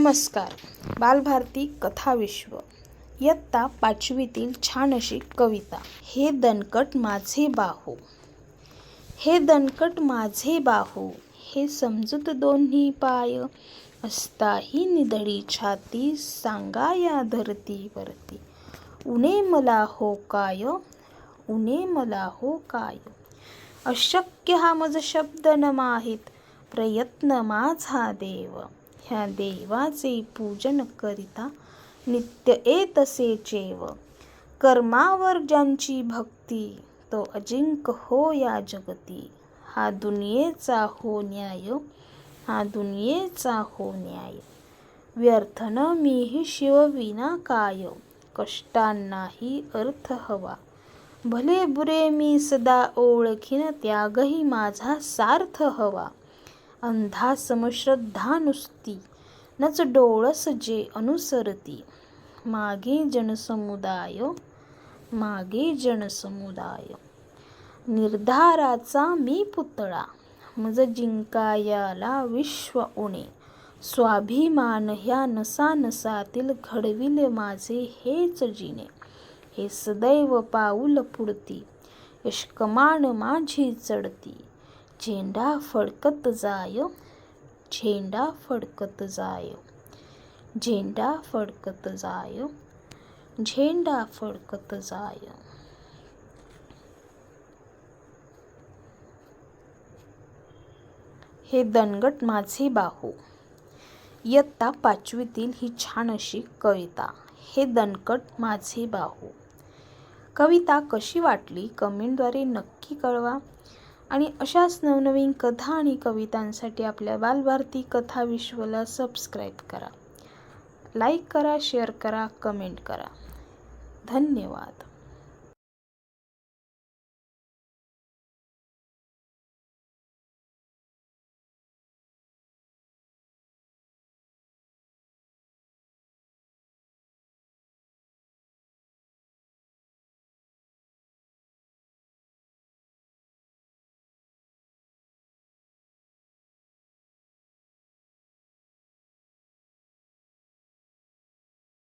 नमस्कार. बालभारती कथाविश्व इयत्ता पाचवीतील छान अशी कविता. हे दणकट माझे बाहू. हे दणकट माझे बाहू. हे समजूत दोन्ही पाय. असताही निधडी छाती. सांगा या धरतीवरती. उणे मला हो काय? उणे मला हो काय? अशक्य हा मज शब्द न माहीत प्रयत्न माझा देव. ह्या देवाचे पूजन करिता नित्य येतसे जेव. कर्मावर ज्यांची भक्ती तो अजिंक हो या जगती. हा दुनियेचा हो न्याय हा दुनियेचा हो न्याय. व्यर्थ न मीही शिवविना काय कष्टांनाही अर्थ हवा. भले बुरे मी सदा ओळखीन त्यागही माझा सार्थ हवा. अंधा समश्रद्धा नुसती नच डोळस जे अनुसरती. मागे जनसमुदाय मागे जनसमुदाय. निर्धाराचा मी पुतळा मज जिंकायाला विश्व उणे. स्वाभिमान ह्या नसा नसातील घडविले माझे हेच जिने. हे सदैव पाऊल पुढती यशकमान माझी चढती. झेंडा फडकत जाय झेंडा फडकत जाय. झेंडा फडकत जाय झेंडा फडकत जाय. हे दणगट माझे बाहू. इयत्ता पाचवीतील ही छान अशी कविता. हे दणकट माझे बाहू. कविता कशी वाटली? कमेंटद्वारे नक्की कळवा. आणि अशाच नवनवीन कथा आणि कवितांसाठी आपल्या बालभारती कथा विश्वला सबस्क्राईब करा. लाईक करा शेअर करा कमेंट करा. धन्यवाद.